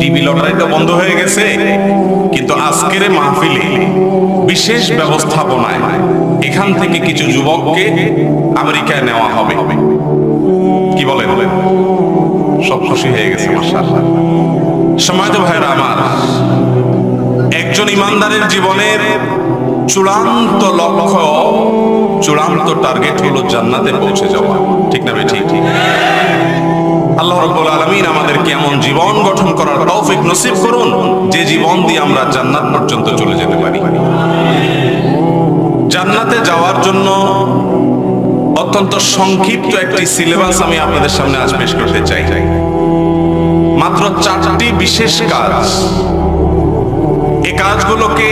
TV lottery তো বন্ধ হয়ে গেছে, কিন্তু আজকের মাহফিলে বিশেষ ব্যবস্থাপনায় এখান থেকে কিছু যুবককে আমেরিকায় নেওয়া হবে। কি বলেন? সব খুশি হয়ে গেছে সময় তো ভাইরা আমার, একজন ইমানদারের জীবনের চূড়ান্ত লক্ষ্য, চূড়ান্ত টার্গেট হলো জান্নাতে পৌঁছে যাওয়া। ঠিক না ভাই ঠিক ঠিক? আল্লাহ রাব্বুল আলামিন আমাদেরকে এমন জীবন গঠন করার তৌফিক নসিব করুন, যে জীবন দিয়ে আমরা জান্নাত পর্যন্ত চলে যেতে পারি। জান্নাতে যাওয়ার জন্য অত্যন্ত সংক্ষিপ্ত একটি সিলেবাস আমি আপনাদের সামনে আজ পেশ করতে চাই। মাত্র চারটি বিশেষ কাজ। এই কাজগুলোকে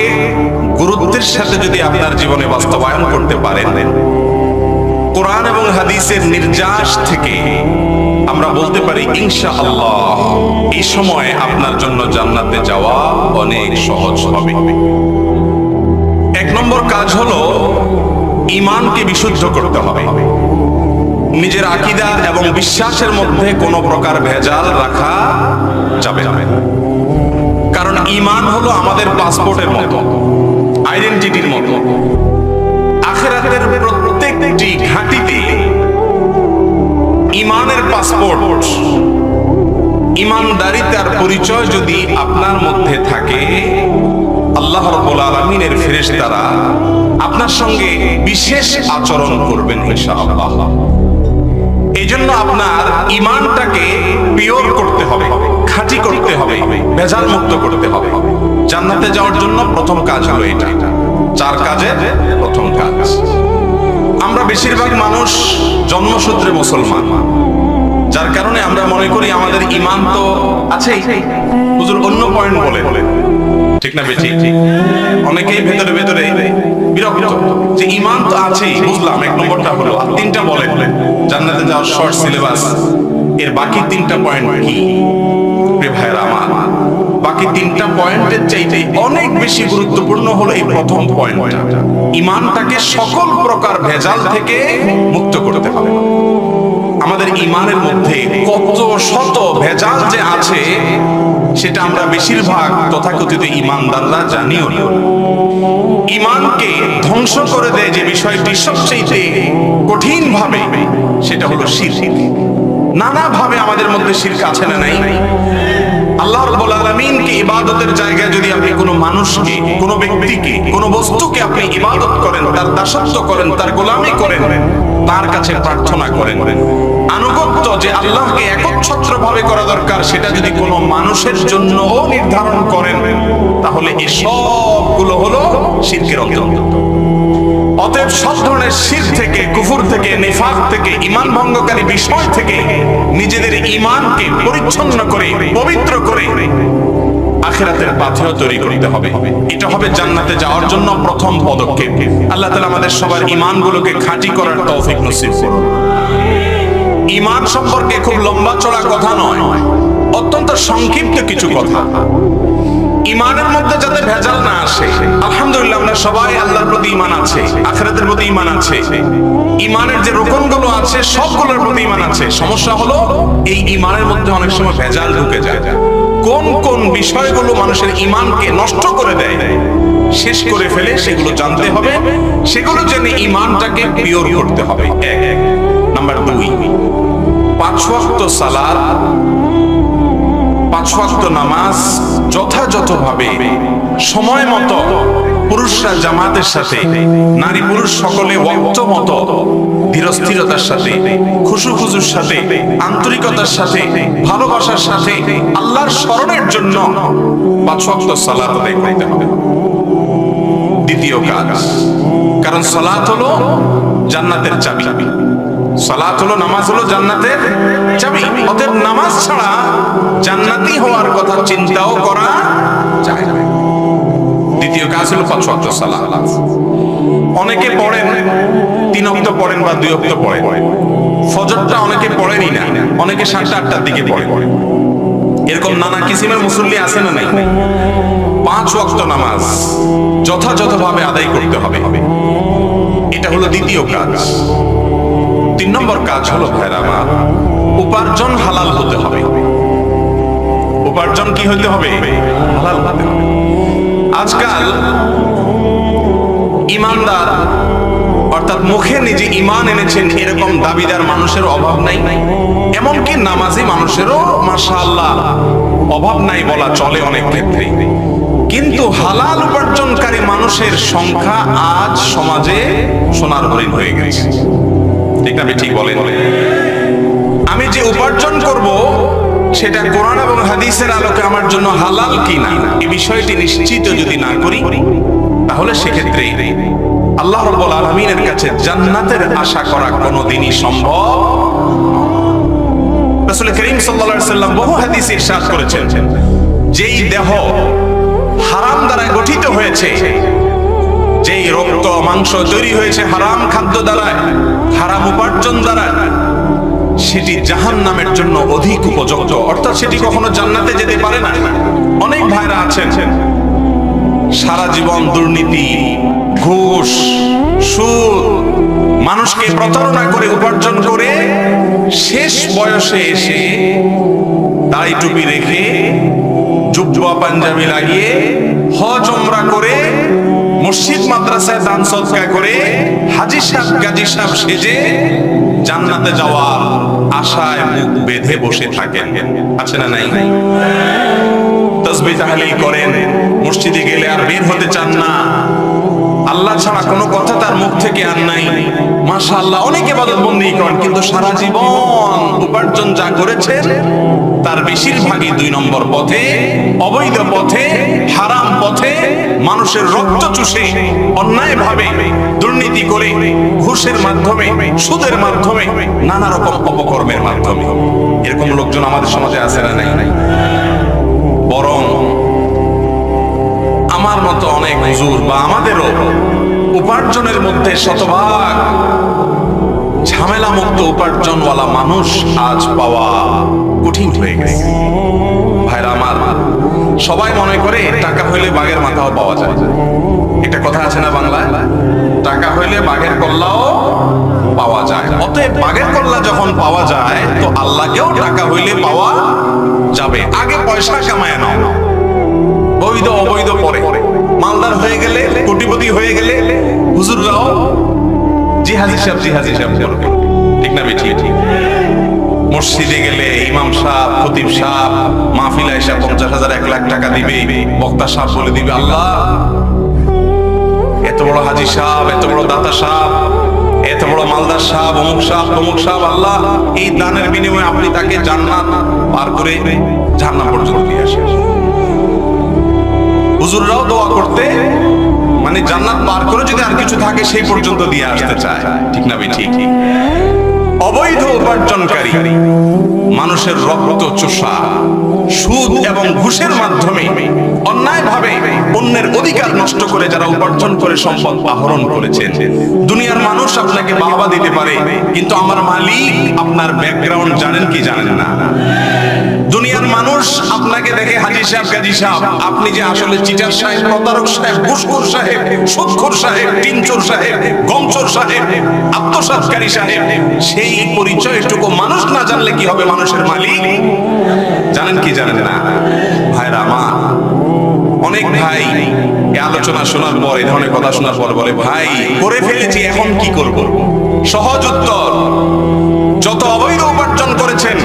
গুরুত্বের সাথে যদি আপনার জীবনে বাস্তবায়ন করতে পারেন, কোরআন এবং হাদিসের নির্যাস থেকে আমরা বলতে পারি ইনশা আল্লাহ এই সময় আপনার জন্য জান্নাতে যাওয়া অনেক সহজ হবে। এক নম্বর কাজ হলো ইমানকে বিশুদ্ধ করতে হবে। নিজের আকিদা এবং বিশ্বাসের মধ্যে কোনো প্রকার ভেজাল রাখা যাবে না। কারণ ইমান হলো আমাদের পাসপোর্টের মতো, আইডেন্টিটির মতো। আখেরাতের প্রত্যেকটি ঘাঁটিতে ইমানের পাসপোর্ট ইমানদারিতার পরিচয় যদি আপনার মধ্যে থাকে, আল্লাহ রাব্বুল আলামিনের ফেরেশতারা আপনার সঙ্গে বিশেষ আচরণ করবেন এই জন্য আপনার ইমানটাকে পিওর করতে হবে, খাঁটি করতে হবে ভেজাল মুক্ত করতে হবে। জান্নাতে যাওয়ার জন্য প্রথম কাজ হলো এটা। চার কাজে প্রথম কাজ। আমরা বেশিরভাগ মানুষ জন্মসূত্রে মুসলমান। যার কারণে আমরা মনে করি আমাদের ইমান তো আছেই। অন্য পয়েন্ট বলে। ঠিক না বেঠিক? অনেকেই ভেতরে ভেতরে বিরক্ত। যে ইমান তো আছেই, বুঝলাম, এক নম্বরটা হলো। আর তিনটা বলে, জান্নাতে যাওয়ার শর্ট সিলেবাস এর বাকি তিনটা পয়েন্ট কি? ভাইরা আমার। বাকি তিনটা পয়েন্টের চাইতে অনেক বেশি গুরুত্বপূর্ণ হলো এই প্রথম পয়েন্টটা। ইমানটাকে সকল প্রকার ভেজাল থেকে মুক্ত করতে হবে আমাদের ইমানের মধ্যে কত শত ভেজাল যে আছে, সেটা আমরা বেশিরভাগ তথাকথিত ইমানদাররা জানিও না। ইমানকে ধ্বংস করে দেয় যে বিষয়টি সবচেয়ে কঠিন ভাবে সেটা হলো শিরক। নানা ভাবে আমাদের মধ্যে শিরক আছে না নাই? আল্লাহ রাব্বুল আলামিনকে ইবাদতের জায়গায় যদি আপনি কোনো মানুষকে, কোনো ব্যক্তিকে, কোনো বস্তুকে আপনি ইবাদত করেন, তার দাসত্ব করেন, তার গোলামি করেন, তার কাছে প্রার্থনা করেন। আনুগত্য যে আল্লাহকে একচ্ছত্র ভাবে করা দরকার, সেটা যদি কোনো মানুষের জন্য নির্ধারণ করেন, তাহলে এই সবগুলো হলো শিরকের অন্তর্গত। অতএব সব ধরনের শির থেকে, কুফুর থেকে, নিফাক থেকে ইমান ভঙ্গকারী বিষয় থেকে নিজেদের ইমানকে পরিচ্ছন্ন করে, পবিত্র করে আখেরাতের পাথেয় তৈরি করতে হবে। এটা হবে জান্নাতে যাওয়ার জন্য প্রথম পদক্ষেপ। আল্লাহ তাআলা আমাদের সবার ইমানগুলোকে খাঁটি করার তৌফিক নসিব করুন। ইমান সম্পর্কে খুব লম্বা চড়া কথা নয়, অত্যন্ত সংক্ষিপ্ত কিছু কথা। ইমানের মধ্যে যাতে ভেজাল না আসে, আলহামদুলিল্লাহ আমরা সবাই আল্লাহর প্রতি ইমান আছে, আখেরাতের প্রতি ইমান আছে। ইমানের যে রোকনগুলো আছে, সবগুলোর প্রতি ইমান আছে। সমস্যা হলো, এই ইমানের মধ্যে অনেক সময় ভেজাল ঢুকে যায়। কোন কোন বিষয়গুলো মানুষের ইমানকে নষ্ট করে দেয়, শেষ করে ফেলে সেগুলো জানতে হবে। সেগুলো জেনে ইমানটাকে পিওর করতে হবে। এক এক। নাম্বার দুই। পাঁচ ওয়াক্ত সালাত, পাঁচ ওয়াক্ত নামাজ যথাযথভাবে সময় মতো পুরুষরা জামাতের সাথে, নারী পুরুষ সকলে ওয়াক্ত মতো ধীরস্থিরতার সাথে খুশু খুশুর সাথে, আন্তরিকতার সাথে, ভালোবাসার সাথে আল্লাহর স্মরণের জন্য পাঁচ ওয়াক্ত সালাত আদায় করতে হবে। দ্বিতীয় কাজ, কারণ সালাত হলো জান্নাতের চাবি। সালাত হলো নামাজ হলো জান্নাতের চাবি। অতএব নামাজ ছাড়া জান্নাতি হওয়ার কথা চিন্তাও করা দ্বিতীয় কাজ হলো পাঁচ অনেকে পড়েন, তিন পড়েন বা দুই পড়েন। ফজরটা অনেকে পড়েনই না, অনেকে সাতটা, আটটার দিকে পড়ে এরকম নানা কিসিমের মুসল্লি আছে না নাই? পাঁচ ওয়াক্ত নামাজ যথাযথভাবে আদায় করতে হবে। এটা হলো দ্বিতীয় কাজ। তিন নম্বর কাজ হলো ভাইরা আমার উপার্জন হালাল হতে হবে। উপার্জন কি হইতে হবে? হতে হবে। আজকাল ইমানদার, অর্থাৎ মুখে নিজে ইমান এনেছেন, এরকম দাবিদার মানুষের অভাব নাই। এমনকি নামাজি মানুষেরও মাশাআল্লাহ অভাব নাই বলা চলে অনেক ক্ষেত্রে। কিন্তু হালাল উপার্জনকারী মানুষের সংখ্যা আজ সমাজে সোনার হরিণ হয়ে গেছে। ঠিক না ঠিক বলেন? আমি যে উপার্জন করব সেটা কোরআন এবং হাদিসের আলোকে আমার জন্য হালাল কিনা এই বিষয়টি নিশ্চিত যদি না করি, তাহলে সেক্ষেত্রে আল্লাহ রব্বুল আলমিনের কাছে জান্নাতের আশা করা কোনোদিনই সম্ভব রাসূল করিম সাল্লাল্লাহু আলাইহি সাল্লাম বহু হাদিসে ইরশাদ করেছেন। যেই দেহ হারাম দ্বারা গঠিত হয়েছে, যেই রক্ত মাংস তৈরি হয়েছে হারাম খাদ্য দ্বারা হারাম উপার্জন দ্বারা সেটি জাহান নামের জন্য অধিক উপযুক্ত। অর্থাৎ সেটি কখনো জান্নাতে যেতে পারে না। অনেক ভাইরা আছেন। সারা জীবন দুর্নীতি, ঘুষ, সুদ, মানুষকে প্রতারণা করে, উপার্জন করে শেষ বয়সে এসে দাড়ি টুপি রেখে, জুব্বা পাঞ্জাবি লাগিয়ে হজ ওমরা করে মসজিদ মাদ্রাসায় দান সৎকার করে হাজি সাহেব, গাজী সাহেব সেজে জান্নাতে যাওয়ার আশায় মুখ বেঁধে বসে থাকেন। আছে না নাই? তসবি তাহলিল করেন। মসজিদে গেলে আর বের হতে চান না। আল্লাহ ছাড়া কোনো কথা তার মুখ থেকে আর নাই। মাশাআল্লাহ, অনেক ইবাদত বন্দী করেন, কিন্তু সারা জীবন উপার্জন যা করেছেন, তার বেশিরভাগই দুই নম্বর পথে, অবৈধ পথে, হারাম পথে, মানুষের রক্ত চুষে অন্যায় ভাবে দুর্নীতি করে, ঘুষের মাধ্যমে, সুদের মাধ্যমে নানা রকম অপকর্মের মাধ্যমে। এরকম লোকজন আমাদের সমাজে আছে না নাই? বরং আমার মতো অনেক হুজুর বা আমাদেরও উপার্জনের মধ্যে শতভাগ ঝামেলা মুক্ত উপার্জনওয়ালা মানুষ আজ পাওয়া কঠিন হয়ে গেছে। ভাইরা সবাই মনে করে টাকা হইলে বাঘের মাথাও পাওয়া যায়। একটা কথা আছে না বাংলায়? টাকা হইলে বাঘের কল্লাও পাওয়া যায়। অতএব বাঘের কল্লা যখন পাওয়া যায়, তো আল্লাহকেও টাকা হইলে পাওয়া যাবে। আগে পয়সা কামায় নাও। বৈধ, অবৈধ পরে। মালদার হয়ে গেলে, কোটিপতি হয়ে গেলে হুজুররাও জি হাজি সাহেব জি হাজি সাহেব করবে ঠিক না বেঠি ঠিক মসজিদে গেলে ইমাম সাহেব, খতিব সাহেব, মাহফিলা এসে পঞ্চাশ হাজার, এক লাখ টাকা দিবে, বক্তা সাহেব বলে দিবে, আল্লাহ, এত বড় হাজি সাহেব, এত বড় দাতা সাহেব, এত বড় মালদার সাহেব, অমুক সাহেব, তমুক সাহেব, আল্লাহ, এই দানের বিনিময়ে আপনি তাকে জান্নাত পার করে জান্নাত পর্যন্ত দিয়ে আসেন। হুজুররাও দোয়া করতে মানে জান্নাত পার করে যদি আর কিছু থাকে সেই পর্যন্ত দিয়ে আসতে চায়। ঠিক না ভাই? ঠিক। অবৈধ উপার্জনকারী মানুষের রক্ত চোষা সুদ এবং ঘুষের মাধ্যমে অন্যায়ভাবে অন্যের অধিকার নষ্ট করে যারা উপার্জন করে সম্পদ আহরণ করেছেন। দুনিয়ার মানুষ আপনাকে বাহবা দিতে পারে কিন্তু আমার মালিক আপনার ব্যাকগ্রাউন্ড জানেন কি জানেন না? দুনিয়ার মানুষ আপনাকে দেখে হাজি সাহেব, গাজী সাহেব, আপনি যে আসলে চিটার সাহেব, প্রতারক সাহেব ঘুষখোর সাহেব সুদখোর সাহেব টিনচোর সাহেব, গমচোর সাহেব আত্মসাৎকারী সাহেব, সেই পরিচয়টুকু মানুষ না জানলে কি হবে মানুষের মালিক? জানেন কি জানেন না? ভাইরা আমার, অনেক ভাই এই আলোচনা শোনার পর এই ধরনের কথা শোনার পর বলে, ভাই, করে ফেলেছি, এখন কি করব? সহজ উত্তর, যত অবৈধ উপার্জন করেছেন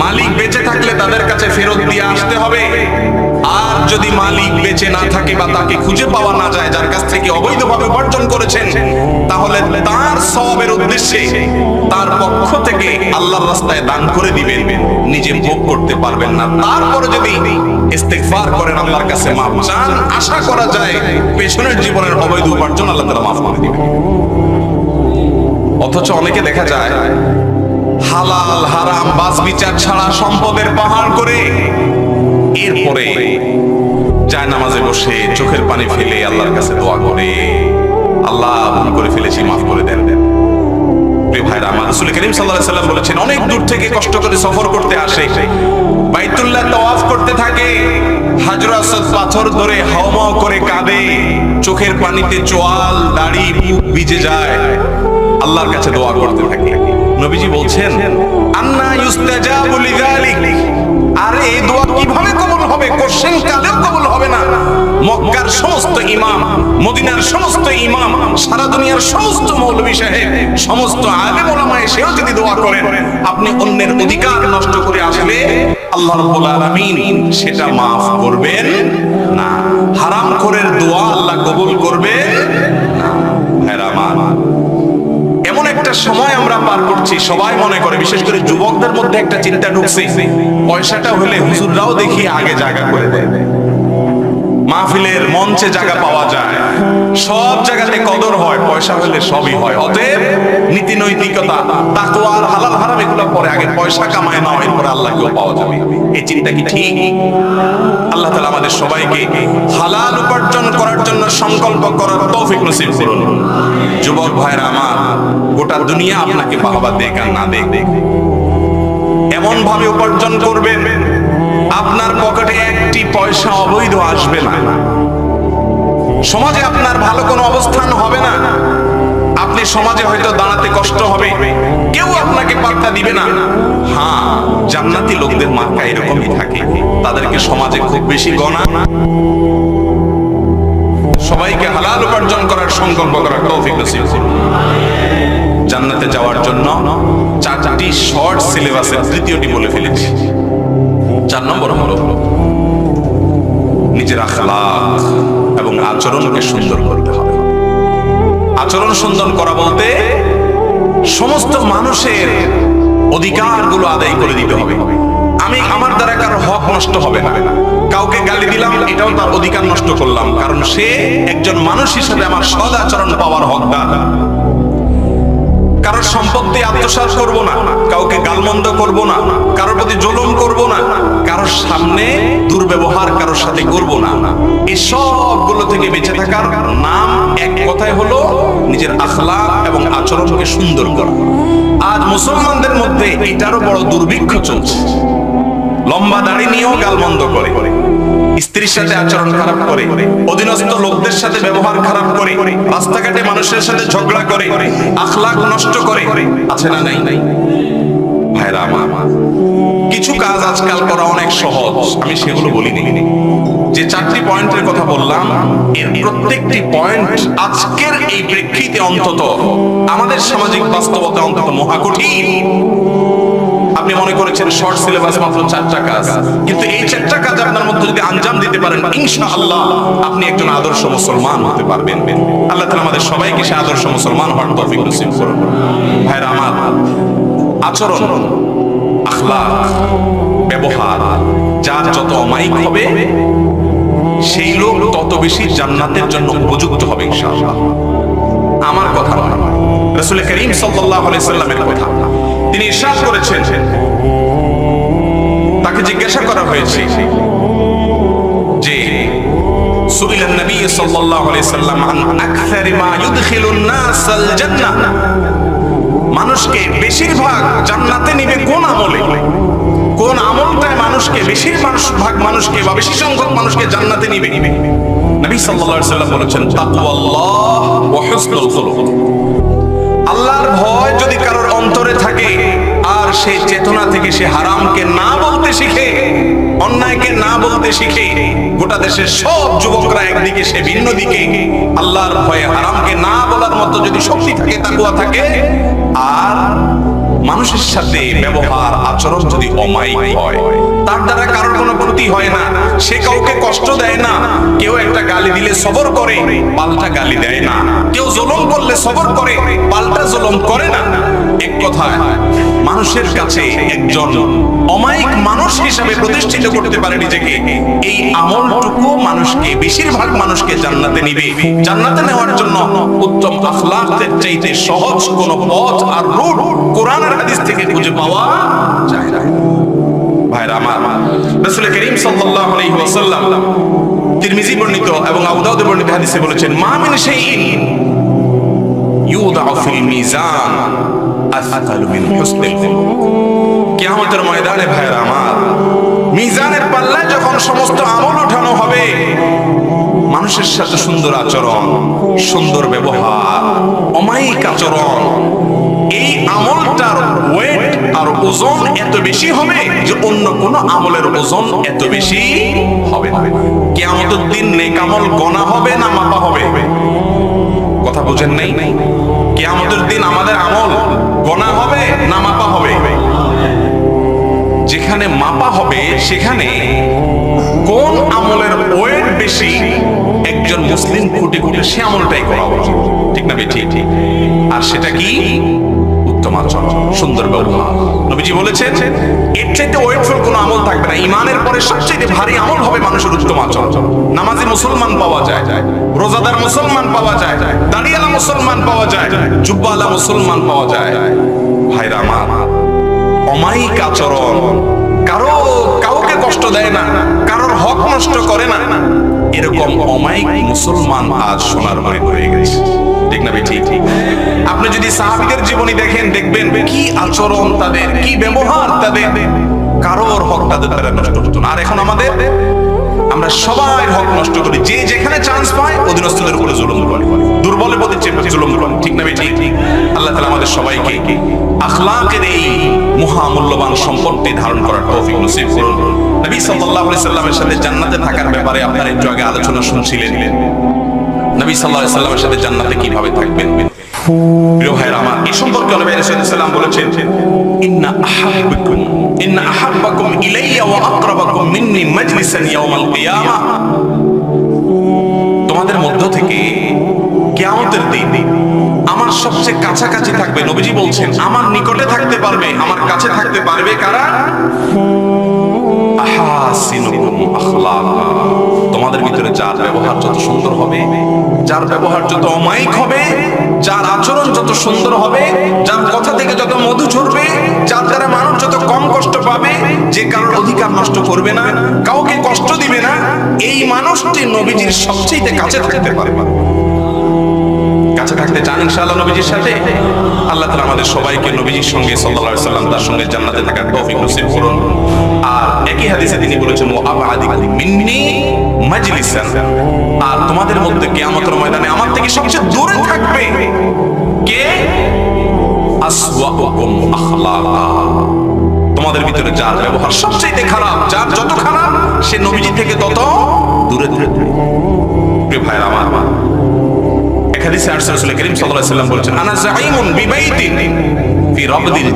মালিক বেঁচে থাকলে তাদের কাছে ফেরত দিয়ে আসতে হবে। আর যদি মালিক বেঁচে না থাকে বা তাকে খুঁজে পাওয়া না যায়, যার কাছ থেকে অবৈধভাবে উপার্জন করেছেন, তাহলে তার সবের উদ্দেশ্যে তার পক্ষ থেকে আল্লাহর রাস্তায় দান করে দিবেন। নিজে ভোগ করতে পারবেন না। তারপরে যদি ইস্তেগফার করেন, আল্লাহর কাছে মাফ চান, আশা করা যায় পেছনের জীবনের অবৈধ উপার্জন আল্লাহ তাআলা মাফ করে দিবেন। অথচ অনেকে দেখা যায় হালাল, হারাম বাস বিচার ছাড়া সম্পদের পাহাড় করে এরপরে যায় নামাজে বসে চোখের পানি ফেলে আল্লাহর কাছে দোয়া করে। আল্লাহ করে ফেলেছি, মাফ করে দেন। অনেক দূর থেকে কষ্ট করে সফর করতে আসে। করতে থাকে পাথর ধরে করে কাঁদে, চোখের পানিতে চোয়াল, দাড়ি ভিজে যায়। আল্লাহর কাছে দোয়া করতে থাকে নবীজি বলছেন, আন্না ইউস্তাজাবু লিযালিক আর এই দোয়া কীভাবে কবুল হবে? কোশ্চেন কালেও কবুল হবে না? মক্কার সমস্ত ইমাম, মদিনার সমস্ত ইমাম, সারা দুনিয়ার সমস্ত মৌলভী সাহেব, সমস্ত আলেম ওলামা এসেও যদি দোয়া করেন, আপনি অন্যের অধিকার নষ্ট করে আসলে আল্লাহ রাব্বুল আলামিন সেটা মাফ করবেন না। হারাম করের দোয়া আল্লাহ কবুল করবেন আমরা পার করছি। সবাই মনে করে, বিশেষ করে যুবকদের মধ্যে একটা চিন্তা ঢুকছে। পয়সাটা হলে হুজুররাও দেখি আগে জায়গা করে দেয়। মাহফিলের মঞ্চে জায়গা পাওয়া যায়। সব জায়গাতে কদর হয়, পয়সা হলে সবই হয়। অতএব নীতি নৈতিকতা তাকওয়ার হালাল হারাম এগুলো পরে আগে পয়সা কামায় নাও এরপরে আল্লাহকেও পাওয়া যাবে। এই চিন্তা কি ঠিক? আল্লাহ তাআলা আমাদের সবাইকে হালাল উপার্জন করার জন্য সংকল্প করার তৌফিক নসিব করুন। যুবক ভাইরা আমার, গোটা দুনিয়া আপনাকে বাহবা দেখ আর না দেখ এমন ভাবে উপার্জন করবেন আপনার পকেটে একটি পয়সা অবৈধ আসবে না। সমাজে আপনার ভালো কোনো অবস্থান হবে না। আপনি সমাজে হয়তো দাঁড়াতে কষ্ট হবে। কেউ আপনাকে পাত্তা দিবে না। হ্যাঁ জান্নাতি লোকদের মার্কা এরকমই থাকে। তাদেরকে সমাজে খুব বেশি গণা। সবাইকে হালাল উপার্জন করার সংকল্প করার তৌফিক নসিব। জান্নাতে যাওয়ার জন্য চারটি শর্ট সিলেবাসের তৃতীয়টি বলে ফেলেছি। চার নম্বর হলো নিজের আখলাক এবং আচরণকে সুন্দর করতে হবে। আচরণ সুন্দর করা বলতে সমস্ত মানুষের অধিকারগুলো আদায় করে দিতে হবে। আমি আমার দ্বারা কারও হক নষ্ট হবে না। কাউকে গালি দিলাম, এটাও তার অধিকার নষ্ট করলাম। কারণ সে একজন মানুষ হিসেবে আমার সদ আচরণ পাওয়ার হকদার। কারোর সম্পত্তি আত্মসাৎ করব না, কাউকে গালমন্দ করব না, কারোর প্রতি জুলুম করব না, কারোর সামনে দুর্ব্যবহার কারোর সাথে করব না। এই সবগুলো থেকে বেঁচে থাকার নাম এক কথায় হলো নিজের আখলাক এবং আচরণকে সুন্দর করা। আজ মুসলমানদের মধ্যে এটারও বড় দুর্ভিক্ষ চলছে। লম্বা দাড়ি নিয়েও গালমন্দ করে। স্ত্রীর সাথে আচরণ খারাপ করে, অধীনস্থ লোকদের সাথে ব্যবহার খারাপ করে, রাস্তাঘাটে মানুষের সাথে ঝগড়া করে আখলাক নষ্ট করে, আছে না নাই? নাই ভাইরা আমার, কিছু কাজ আজকাল করা অনেক সহজ, আমি সেগুলো বলিনি। যে চারটি পয়েন্টের কথা বললাম, এর প্রত্যেকটি পয়েন্ট আজকের এই প্রেক্ষিতে অন্তত আমাদের সামাজিক বাস্তবতা অন্তত মহাকঠিন আপনি মনে করেছেন শর্ট সিলেবাস মাত্র চারটা কাজ কিন্তু এই চারটা কাজ আপনার মধ্যে যদি আঞ্জাম দিতে পারেন, ইনশাআল্লাহ আপনি একজন আদর্শ মুসলমান হতে পারবেন। আল্লাহ তাআলা আমাদের সবাইকে সে আদর্শ মুসলমান হওয়ার তৌফিক নসিব করুন। ভাইরা আমার আচরণ, আখলাক, ব্যবহার, যার যত অমায়িক হবে, সেই লোক তত বেশি জান্নাতের জন্য উপযুক্ত হবে ইনশাআল্লাহ। আমার কথা নয়। রাসূল করিম সাল্লাল্লাহু আলাইহি সাল্লামের কথা। তিনি ইরশাদ করেছেন। তাকে জিজ্ঞাসা করা হয়েছে, যে নবী সাল্লাল্লাহু মানুষকে বেশিরভাগ জান্নাতে নিবে কোন আমলে? কোন আমলটায় মানুষকে বেশির ভাগ মানুষকে বা বেশি সংখ্যক মানুষকে জান্নাতে নিবে? নবী সাল্লাল্লাহু আলাইহি সাল্লাম বলেছেন আল্লাহর ভয় যদি কারোর অন্তরে থাকে, আর সে চেতনা থেকে সে হারামকে না বলতে শিখে, অন্যায়কে না বলতে শিখে, গোটা দেশের সব যুবকরা একদিকে সে ভিন্ন দিকে, আল্লাহর ভয়ে হারামকে না বলার মতো যদি শক্তি থাকে, তাকুয়া থাকে, আর মানুষের সাথে ব্যবহার, আচরণ যদি অমায়িক হয়, তার দ্বারা কারোর কোনো ক্ষতি হয় না। সে কাউকে কষ্ট দেয় না। কেউ একটা গালি দিলে সবর করে, পাল্টা গালি দেয় না। কেউ জলম করলে সবর করে, পাল্টা জলম করে না। এক কথায়, মানুষের কাছে একজন অমায়িক মানুষ হিসাবে প্রতিষ্ঠিত করতে পারে নিজেকে। এই আমলটুকু মানুষকে, বেশিরভাগ মানুষকে জান্নাতে নিবে। জান্নাতে নেওয়ার জন্য উত্তম আখলাকের চাইতে সহজ কোন পথ আর রুট কোরআন হাদিস থেকে খুঁজে পাওয়া যায় না। ভাইরা আমার, রাসূল করিম সাল্লাল্লাহু আলাইহি ওয়াসাল্লাম তিরমিজি বর্ণিত এবং আবু দাউদ বর্ণিত হাদিসে বলেছেন, মা মিন শাইইন ইউদাউ ফিল মিজান। আথকালু মিন হুসনিল কিয়ামতের ময়দানে ভাইরা আমার মিজানের পাল্লায় যখন সমস্ত আমল ওঠানো হবে, মানুষের সাথে সুন্দর আচরণ, সুন্দর ব্যবহার, অমায়িক আচরণ, এই আমলটার ওয়েট আর ওজন এত বেশি হবে যে অন্য কোন আমলের ওজন এত বেশি হবে না। কিয়ামতের দিন নেক আমল গণা হবে না মাপা হবে? কথা বুঝেন নাই? কিয়ামতের দিন আমাদের আমল যেখানে মাপা হবে, সেখানে কোন আমলের ওয়েট বেশি, একজন মুসলিম খুঁটে খুঁটে সে আমলটাই করা উচিত। ঠিক না ঠিক ঠিক আর সেটা কি? উত্তম আচরণ, সুন্দর ব্যবহার। নবীজি বলেছেন, এর চাইতে ওয়েটফুল কোনো আমল থাকবে না। ইমানের পরে সবচেয়ে ভারী আমল হবে মানুষের উত্তম আচরণ। নামাজি মুসলমান পাওয়া যায়, রোজাদার মুসলমান পাওয়া যায়, দাঁড়িয়ালা মুসলমান পাওয়া যায়, জুব্বালা মুসলমান পাওয়া যায়। ভাইরা আমার, অমায়িক আচরণ নষ্ট করে না। এরকম অমায়িক মুসলমান আজ সোনার মনে হয়ে গেছে। ঠিক না ঠিক আপনি যদি সাহাবিদের জীবনী দেখেন, দেখবেন কি আচরণ তাদের, কি ব্যবহার তাদের। কারোর হক তাদের নষ্ট হতো না। আর এখন আমাদের আমরা সবাই হক নষ্ট করি। যে যেখানে চান্স পায়, অধীনস্থদের উপরে জুলুম করে। দুর্বলের প্রতি চেপে জুলুম করে। ঠিক না ভাই ঠিক ঠিক আল্লাহ তাআলা আমাদের সবাইকে আখলাকের এই মহামূল্যবান সম্পদটি ধারণ করার তৌফিক নসিব করুন। নবী সাল্লাল্লাহু আলাইহি সাল্লামের সাথে জান্নাতে থাকার ব্যাপারে আপনারা একটু আগে আলোচনা শুনছিলেন। নবী সাল্লাল্লাহু আলাইহি সাল্লামের সাথে জান্নাতে কীভাবে থাকবেন? প্রিয় ভাইরা আমার এই সম্পর্কে নবী আলাইহিস সালাম বলেছেন, ইন্না আহাব্বাকুম ইন্না আহাব্বাকুম ইলাইয়া ওয়া আকরাবাকুম মিন্নি মাজলিসান ইয়াউমাল তোমাদের মধ্য থেকে কিয়ামতের দিন আমার সবচেয়ে কাছাকাছি থাকবে। নবীজি বলছেন, আমার নিকটে থাকতে পারবে, আমার কাছে থাকতে পারবে কারা? তোমাদের ভিতরে যার ব্যবহার যত সুন্দর হবে, যার ব্যবহার যত অমায়িক হবে যার আচরণ যত সুন্দর হবে, যার কথা থেকে যত মধু ঝরবে, যার দ্বারা মানুষ যত কম কষ্ট পাবে, যে কারোর অধিকার নষ্ট করবে না, কাউকে কষ্ট দিবে না, এই মানুষটি নবীজির সবচেয়ে কাছে থাকতে পারবে কাছে থাকতে চান ইনশাআল্লাহ নবীজির সাথে। আল্লাহ তাআলা আমাদের সবাইকে নবীজির সঙ্গে আলাইহি সাল্লাম তার সঙ্গে জান্নাতে থাকার তৌফিক নসিব করুন। আর একই হাদিসে তিনি বলেছেন ও আবাদিকুম মিন্নি মাজলিসান। আর তোমাদের মধ্যে কিয়ামতের ময়দানে আমার থেকে সবচেয়ে দূরে থাকবে কে? আসওয়াকুম আখলাকা। তোমাদের ভিতরে যার ব্যবহার সবচেয়ে খারাপ, যার যত খারাপ, সে নবীজি থেকে তত দূরে দূরে প্রিয় ভাইরা আমার হাদিসে আসছে রাসূল করিম সাল্লাল্লাহু আলাইহি সাল্লাম বলেছেন, আনা জাইমুন বিবাইতিন ফি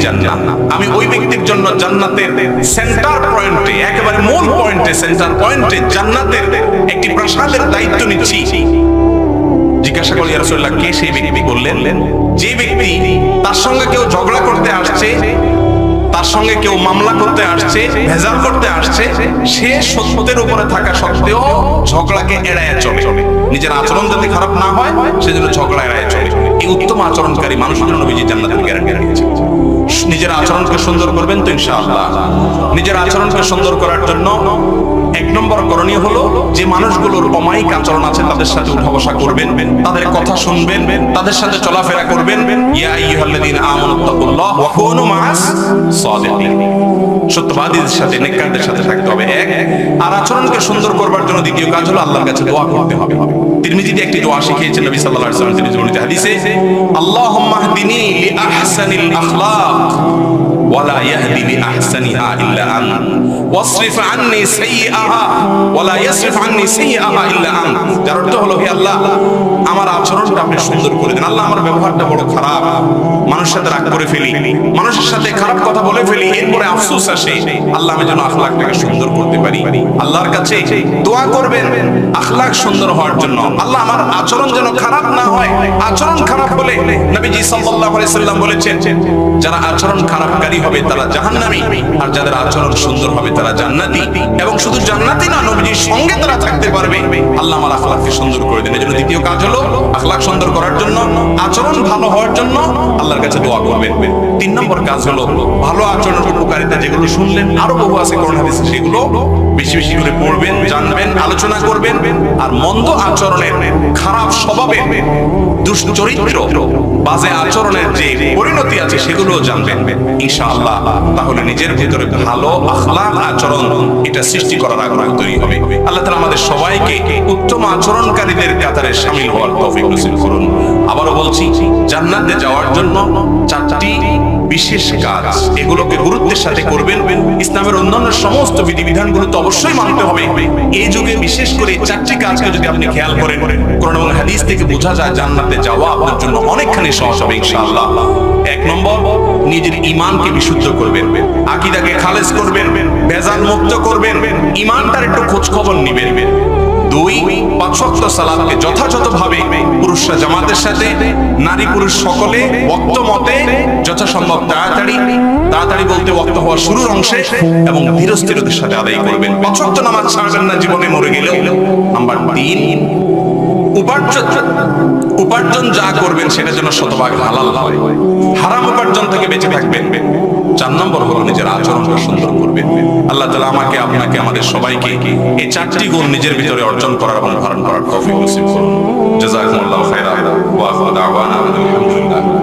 জান্নাহ। আমি ওই ব্যক্তির জন্য জান্নাতের সেন্টার পয়েন্টে, একেবারে মূল পয়েন্টে, সেন্টার পয়েন্টে জান্নাতের একটি প্রাসাদের দায়িত্ব নিচ্ছি। জিজ্ঞাসা ইয়া রাসূলুল্লাহ, কে সেই ব্যক্তি? বললেন, যে ব্যক্তি তার সঙ্গে কেউ ঝগড়া করতে আসছে তার সঙ্গে কেউ মামলা করতে আসছে, ভেজাল করতে আসছে, সে সত্যের উপরে থাকা সত্ত্বেও ঝগড়াকে এড়ায় চলে। নিজের আচরণ যাতে খারাপ না হয়, সেজন্য ঝগড়া এড়ায় চলে। এই উত্তম আচরণকারী মানুষের জন্য বিজয় জান্নাতের গ্যারান্টি দিয়েছেন নিজের আচরণকে সুন্দর করবেন তো ইনশাআল্লাহ। নিজের আচরণকে সুন্দর করার জন্য এক নম্বর করণীয় হলো যে মানুষগুলোর অমায়িক আচরণ আছে তাদের সাথে উঠা বসা করবেন, তাদের কথা শুনবেন, তাদের সাথে চলাফেরা করবেন। ইয়া আইয়ুহাল্লাযীনা আমানু তাকুল্লাহ ওয়া কুনু মাআস সাদিকিন। সত্যবাদীদের সাথে, নেককারদের সাথে থাকতে হবে, এক। আর আচরণকে সুন্দর করবার জন্য দ্বিতীয় কাজ হলো আল্লাহর কাছে দোয়া করতে হবে। তিরমিজিতে একটি দোয়া শিখিয়েছেন নবী সাল্লাল্লাহু আলাইহি তিনি জীবনীতে হাদিসে, আল্লাহুম্মা হদিনি লিআহসানিল আখলাক। ওয়ালা ইয়াহদি বিআহসানিহা ইল্লা আন ওয়াসরিফ আননি সাইয়্যাহা ওয়ালা ইয়াসরিফ আননি সাইয়্যাহা ইল্লা আন যার অর্থ হলো, হে আল্লাহ, আমার আচরণটা আপনি সুন্দর করে দেন। আল্লাহ, আমার ব্যবহারটা বড় খারাপ। মানুষের সাথে রাগ করে ফেলি। মানুষের সাথে খারাপ কথা বলে ফেলি। এরপরে আফসোস আসে। আল্লাহ, আমি যেন আখলাকটাকে সুন্দর করতে পারি। আল্লাহর কাছে দোয়া করবেন। আখলাক সুন্দর হওয়ার জন্য। আল্লাহ, আমার আচরণ যেন খারাপ না হয়। আচরণ খারাপ হলে নবীজি সাল্লাল্লাহু আলাইহি সাল্লাম বলেছেন, যারা আচরণ খারাপকারী হবে তারা জাহান্নামী। আর যাদের আচরণ সুন্দর হবে তারা জান্নাতি। এবং শুধু জান্নাতি না, নবীজির সঙ্গে তারা থাকতে পারবে। আল্লাহ আমার আখলাককে সুন্দর করে দেন। এজন্য দ্বিতীয় কাজ হলো আখলাক সুন্দর করার জন্য, আচরণ ভালো হওয়ার জন্য আল্লাহর কাছে দোয়া করবেন। তিন নম্বর কাজ হলো ভালো আচরণের উপকারিতা যেগুলো শুনলেন, আরও বহু আছে করোনা হাদিসে, সেগুলো বেশি বেশি করে পড়বেন, জানবেন, আলোচনা করবেন। আর মন্দ আচরণের খারাপ স্বভাবের দুশ্চরিত্র বাজে আচরণের যে পরিণতি আছে সেগুলো জানবেন। ইনশাআল্লাহ, তাহলে নিজের ভিতরে ভালো আখলাক আচরণ এটা সৃষ্টি করার আগ্রহ তৈরি হবে। আল্লাহ তাআলা আমাদের সবাইকে উত্তম আচরণকারীদের কাতারে সামিল হওয়ার তৌফিক নসিব করুন। আবারও বলছি, জান্নাতে যাওয়ার জন্য চারটি বিশেষ কাজ। এগুলোকে গুরুত্বের সাথে করবেন। ইসলামের অন্যান্য সমস্ত বিধিবিধানগুলো তো অবশ্যই মানতে হবে। এই যুগে বিশেষ করে চারটি কাজকে যদি আপনি খেয়াল করেন এবং হাদিস থেকে বোঝা যায় জান্নাতে যাওয়া আপনার জন্য অনেকখানি সহজ হবে ইনশাআল্লাহ। এক নম্বর, নিজের ইমানকে বিশুদ্ধ করবেন। আকীদাকে খালেজ করবেন। ভেজাল মুক্ত করবেন। ইমানটার একটু খোঁজ খবর নিবেন। সালাতকে যথাযথভাবে পুরুষরা জামাতের সাথে নারী পুরুষ সকলে ওয়াক্ত মতে যথাসম্ভব তাড়াতাড়ি তাড়াতাড়ি বলতে ওয়াক্ত হওয়ার শুরুর অংশে এবং ধীরস্থিরতার সাথে আদায় করবেন। পাঁচ নামাজ ছাড়বেন না জীবনে মরে গেলেও। নাম্বার তিন, উপার্জন উপার্জন যা করবেন সেটা যেন শতভাগ হালাল হয়। হারাম উপার্জন থেকে বেঁচে থাকবেন। চার নম্বর হলো নিজের আচরণটা সুন্দর করবেন আল্লাহ তালা আমাকে, আপনাকে, আমাদের সবাইকে এই চারটি গুণ নিজের ভিতরে অর্জন করার এবং ধারণ করার কফি নসিব করুন। আলহামদুলিল্লাহ